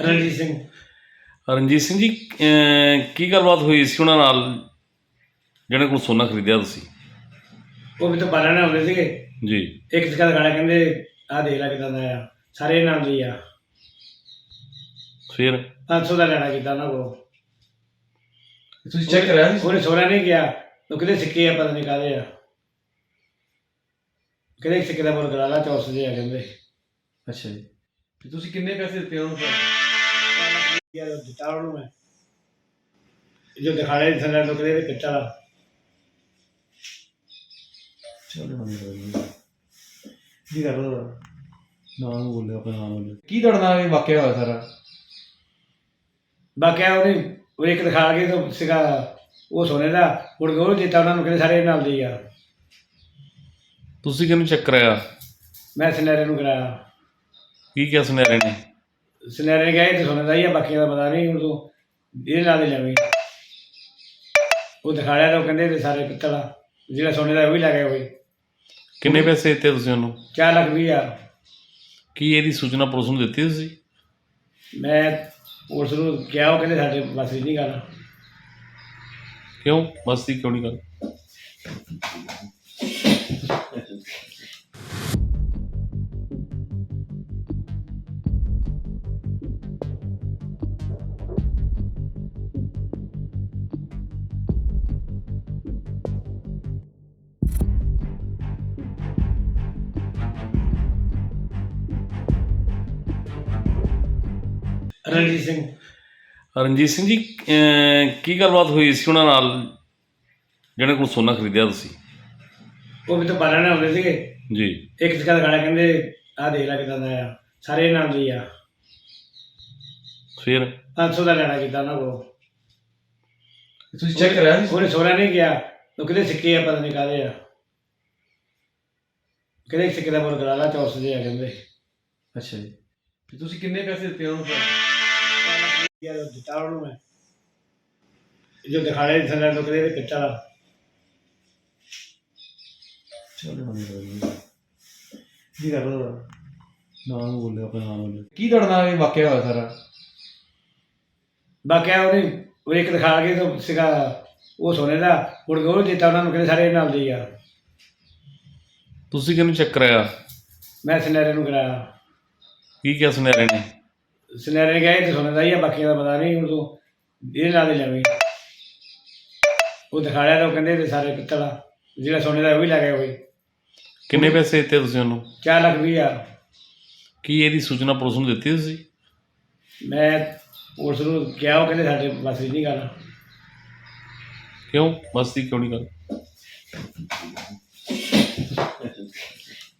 ਰਣਜੀਤ ਸਿੰਘ। ਰਣਜੀਤ ਸਿੰਘ ਜੀ ਕੀ ਗੱਲਬਾਤ ਹੋਈ ਸੀ ਉਹਨਾਂ ਨਾਲ ਜਿਹਨਾਂ ਕੋਲ ਸੋਨਾ ਖਰੀਦਿਆ ਤੁਸੀਂ? ਉਹ ਵੀ ਤਾਂ ਬਾਰਾਂ ਨਾਲ ਹੁੰਦੇ ਸੀਗੇ। ਜੀ। ਇੱਕ ਸਿੱਕਾ ਦਾ ਗਾਣਾ ਕਹਿੰਦੇ ਆਹ ਦੇਖ ਲੈ ਕਿਦਾਂ ਦਾ ਆ। ਸਾਰੇ ਨਾਮ ਦੀ ਆ। ਫਿਰ? 500 ਦਾ ਲੈਣਾ ਕੀਤਾ ਉਹਨਾਂ ਕੋਲ। ਤੁਸੀਂ ਚੈੱਕ ਕਰਿਆ ਸੀ? ਉਹਨੇ ਸੋਨਾ ਨਹੀਂ ਗਿਆ ਉਹ ਕਿਹਦੇ ਸਿੱਕੇ ਆ ਪਤਾ ਨਹੀਂ ਕਾਹਦੇ ਆ। ਕਿਹਦੇ ਸਿੱਕੇ ਦਾ ਮੁੱਲ ਕਰਾ ਲਾ ਚੌਰਸ ਦੇ ਆ ਕਹਿੰਦੇ। ਅੱਛਾ ਜੀ। ਤੇ ਤੁਸੀਂ ਕਿੰਨੇ ਪੈਸੇ ਦਿੱਤੇ ਉਹਨੂੰ ਫਿਰ ਯਾਰ ਦਿੱਤਾ ਉਹਨੂੰ ਮੈਂ ਜੋ ਦਿਖਾੜੇ ਦੇ ਥੱਲੇ ਲੋਕ ਦੇ ਪਿੱਤਲ ਆ ਚਲੋ ਕੀ ਕਰ ਰਹਾ ਨਾਮ ਬੋਲੇ ਆਪਣਾ ਨਾਮ ਬੋਲੇ ਕੀ ਤੁਹਾਡੇ ਨਾਲ ਇਹ ਵਾਕਿਆ ਹੋਇਆ ਸਾਰਾ? ਬਾਕੀ ਉਹਨੇ ਉਹ ਇੱਕ ਦਿਖਾ ਕੇ ਤਾਂ ਸੀਗਾ ਉਹ ਸੋਨੇ ਦਾ ਮੁੜ ਕੇ ਉਹ ਦਿੱਤਾ ਉਹਨਾਂ ਨੂੰ ਕਹਿੰਦੇ ਸਾਰੇ ਨਾਲ ਦੀ ਆ। ਤੁਸੀਂ ਕਿਹਨੂੰ ਚੈੱਕ ਕਰਾਇਆ ਮੈਂ ਸਨੈਰੇ ਨੂੰ ਕਰਾਇਆ। ਕੀ ਕਿਹਾ ਸੁਨਿਆਰੇ ਨੇ? ਸਨੈਰੇ ਗਏ ਤੇ ਸੋਨੇ ਦਾ ਹੀ ਆ ਬਾਕੀਆਂ ਦਾ ਪਤਾ ਨਹੀਂ ਹੁਣ ਤੂੰ ਇਹਦੇ ਨਾਲ ਹੀ ਜਾਵੀਂ। ਉਹ ਦਿਖਾੜਿਆ ਤਾਂ ਉਹ ਕਹਿੰਦੇ ਤੇ ਸਾਰੇ ਪਿੱਤਲ ਆ। ਜਿਹੜਾ ਸੋਨੇ ਦਾ ਉਹ ਵੀ ਲੈ ਗਏ ਹੋਏ ਕਿੰਨੇ ਪੈਸੇ ਦਿੱਤੇ ਤੁਸੀਂ ਉਹਨੂੰ? 4 ਲੱਖ ਵੀਹ ਹਜ਼ਾਰ। ਕੀ ਇਹਦੀ ਸੂਚਨਾ ਪੁਲਿਸ ਨੂੰ ਦਿੱਤੀ ਤੁਸੀਂ? ਮੈਂ ਉਸ ਨੂੰ ਕਿਹਾ ਉਹ ਕਹਿੰਦੇ ਸਾਡੇ ਬਸ ਦੀ ਨਹੀਂ ਗੱਲ ਕਿਉਂ? ਬਸਤੀ ਕਿਉਂ ਨਹੀਂ ਗੱਲ? ਰਣਜੀਤ ਸਿੰਘ। ਰਣਜੀਤ ਸਿੰਘ ਜੀ ਕੀ ਗੱਲਬਾਤ ਹੋਈ ਸੀ ਉਹਨਾਂ ਨਾਲ ਜਿਹਨਾਂ ਕੋਲ ਸੋਨਾ ਖਰੀਦਿਆ ਤੁਸੀਂ? ਉਹ ਵੀ ਤਾਂ ਬਾਰਾਂ ਨਾਲ ਹੁੰਦੇ ਸੀਗੇ। ਜੀ। ਇੱਕ ਸਿੱਕਾ ਦਾ ਗਾਣਾ ਕਹਿੰਦੇ ਆਹ ਦੇਖ ਲੈ ਕਿਦਾਂ ਦਾ ਆ। ਸਾਰੇ ਨਾਮ ਦੀ ਆ। ਫਿਰ? 500 ਦਾ ਲੈਣਾ ਕੀਤਾ ਉਹਨਾਂ ਕੋਲ। ਤੁਸੀਂ ਚੈੱਕ ਕਰਿਆ ਸੀ? ਉਹਨੇ ਸੋਨਾ ਨਹੀਂ ਗਿਆ। ਉਹ ਕਿਹਦੇ ਸਿੱਕੇ ਆ ਪਤਾ ਨਹੀਂ ਕਾਹਦੇ ਆ। ਕਿਹਦੇ ਸਿੱਕੇ ਦਾ ਮੁੱਲ ਕਰਾ ਲਾ ਚੌਰਸ ਦੇ ਆ ਕਹਿੰਦੇ। ਅੱਛਾ ਜੀ। ਤੇ ਤੁਸੀਂ ਕਿੰਨੇ ਪੈਸੇ ਦਿੱਤੇ ਉਹਨੂੰ ਫਿਰ ਯਾਰ ਦਿੱਤਾ ਉਹਨੂੰ ਮੈਂ ਜੋ ਦਿਖਾੜੇ ਦੇ ਥੱਲੇ ਲੋਕ ਦੇ ਪਿੱਤਲ ਆ ਚਲੋ ਕੀ ਕਰ ਰਹਾ ਨਾਮ ਬੋਲੇ ਆਪਣਾ ਨਾਮ ਬੋਲੇ ਕੀ ਨਾਲ ਇਹ ਵਾਕਿਆ ਹੋਇਆ ਸਾਰਾ ਬਾਕੀ ਉਹਨੇ ਉਹ ਇੱਕ ਦਿਖਾ ਕੇ ਤਾਂ ਸੀਗਾ ਉਹ ਸੋਨੇ ਦਾ ਮੁੜ ਕੇ ਉਹ ਦਿੱਤਾ ਉਹਨਾਂ ਨੂੰ ਕਹਿੰਦੇ ਸਾਰੇ ਨਾਲ ਦੀ ਆ ਤੁਸੀਂ ਕਿਹਨੂੰ ਚੈੱਕ ਕਰਾਇਆ ਮੈਂ ਸਨੈਰੇ ਨੂੰ ਕਰਾਇਆ ਕੀ ਕਿਹਾ ਸੁਨਿਆਰੇ ਨੇ? ਸਨੈਰੇ ਗਏ ਤੇ ਸੋਨੇ ਦਾ ਹੀ ਆ ਬਾਕੀਆਂ ਦਾ ਪਤਾ ਨਹੀਂ ਹੁਣ ਤੂੰ ਇਹਦੇ ਨਾਲ ਹੀ ਜਾਵੀਂ। ਉਹ ਦਿਖਾੜਿਆ ਤਾਂ ਉਹ ਕਹਿੰਦੇ ਤੇ ਸਾਰੇ ਪਿੱਤਲ ਆ ਜਿਹੜਾ ਸੋਨੇ ਦਾ ਉਹ ਵੀ ਲੈ ਗਏ ਹੋਏ ਕਿੰਨੇ ਪੈਸੇ ਦਿੱਤੇ ਤੁਸੀਂ ਉਹਨੂੰ? 4 ਲੱਖ ਵੀਹ ਹਜ਼ਾਰ। ਕੀ ਇਹਦੀ ਸੂਚਨਾ ਪੁਲਿਸ ਨੂੰ ਦਿੱਤੀ ਤੁਸੀਂ? ਮੈਂ ਉਸ ਨੂੰ ਕਿਹਾ ਉਹ ਕਹਿੰਦੇ ਸਾਡੇ ਬਸ ਦੀ ਨਹੀਂ ਗੱਲ ਕਿਉਂ? ਬਸਤੀ ਕਿਉਂ ਨਹੀਂ ਗੱਲ